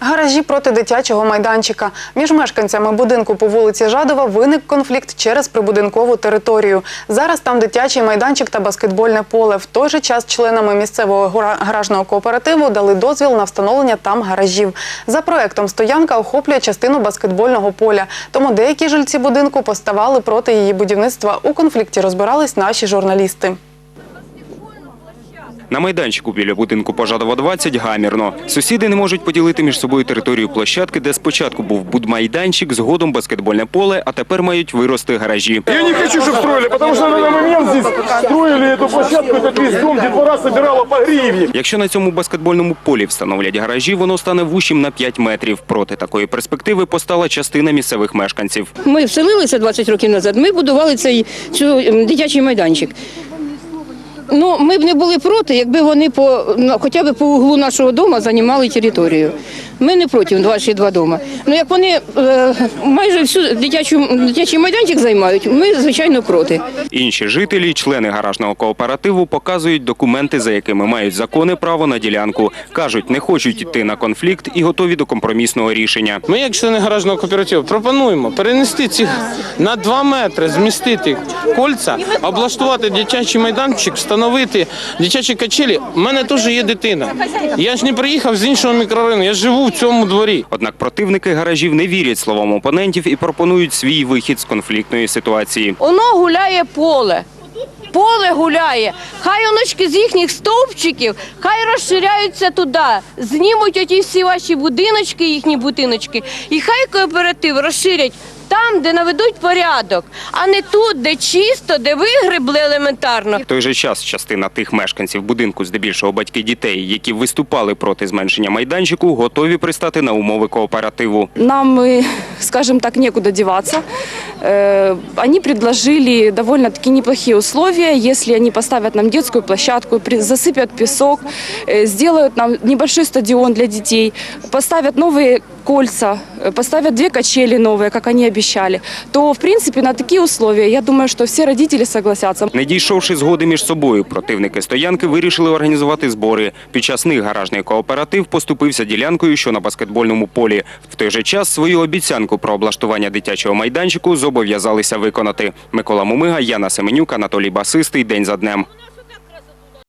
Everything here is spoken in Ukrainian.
Гаражі проти дитячого майданчика. Між мешканцями будинку по вулиці Жадова виник конфлікт через прибудинкову територію. Зараз там дитячий майданчик та баскетбольне поле. В той же час членами місцевого гаражного кооперативу дали дозвіл на встановлення там гаражів. За проектом стоянка охоплює частину баскетбольного поля. Тому деякі жильці будинку поставали проти її будівництва. У конфлікті розбирались наші журналісти. На майданчику біля будинку Пожадова 20 гамірно. Сусіди не можуть поділити між собою територію площадки, де спочатку був будмайданчик, згодом баскетбольне поле, а тепер мають вирости гаражі. Я не хочу, чтобы строили, потому что на данный момент здесь строили эту площадку, этот весь дом, детвора собирала по гривне. Якщо на цьому баскетбольному полі встановлять гаражі, воно стане вущим на 5 метрів. Проти такої перспективи постала частина місцевих мешканців. Ми вселилися 20 років назад. Ми будували цей цю, ем, дитячий майданчик. Ну, ми б не були проти, якби вони по ну, хоча б по углу нашого дому займали територію. Ми не проти ваші два дома. Ну як вони е, майже всю дитячу дитячий майданчик займають, ми звичайно проти. Інші жителі, члени гаражного кооперативу, показують документи, за якими мають законне право на ділянку. кажуть, не хочуть йти на конфлікт і готові до компромісного рішення. Ми, як члени гаражного кооперативу, пропонуємо перенести ці на 2 метри, змістити кольця, облаштувати дитячий майданчик, встановити дитячі качелі. У мене теж є дитина. Я ж не приїхав з іншого мікрорайону, я живу в цьому дворі. Однак противники гаражів не вірять словам опонентів і пропонують свій вихід з конфліктної ситуації. Воно гуляє поле. Поле гуляє. Хай оночки з їхніх стовпчиків, хай розширяються туди, знімуть оті всі ваші будиночки, їхні будиночки, і хай кооператив розширять там, де наведуть порядок, а не тут, де чисто, де вигребли елементарно. В той же час частина тих мешканців будинку, здебільшого батьки дітей, які виступали проти зменшення майданчику, готові пристати на умови кооперативу. Нам, э, скажем так, некуда деваться. Э, Они предложили довольно-таки неплохие условия, если они поставят нам детскую площадку, при- засыпят песок, э, сделают нам небольшой стадион для детей, поставят новые кольца, э, поставят две качели новые, как они обещали, то, в принципе, на такие условия, я думаю, что все родители согласятся. Не дійшовши згоди між собою, противники стоянки вирішили організувати збори. Під час них гаражний кооператив поступився ділянкою, що на баскетбольному полі. В той же час свою обіцянку про облаштування дитячого майданчику зобов'язалися виконати. Микола Мумига, Яна Семенюк, Анатолій Басистий. День за днем.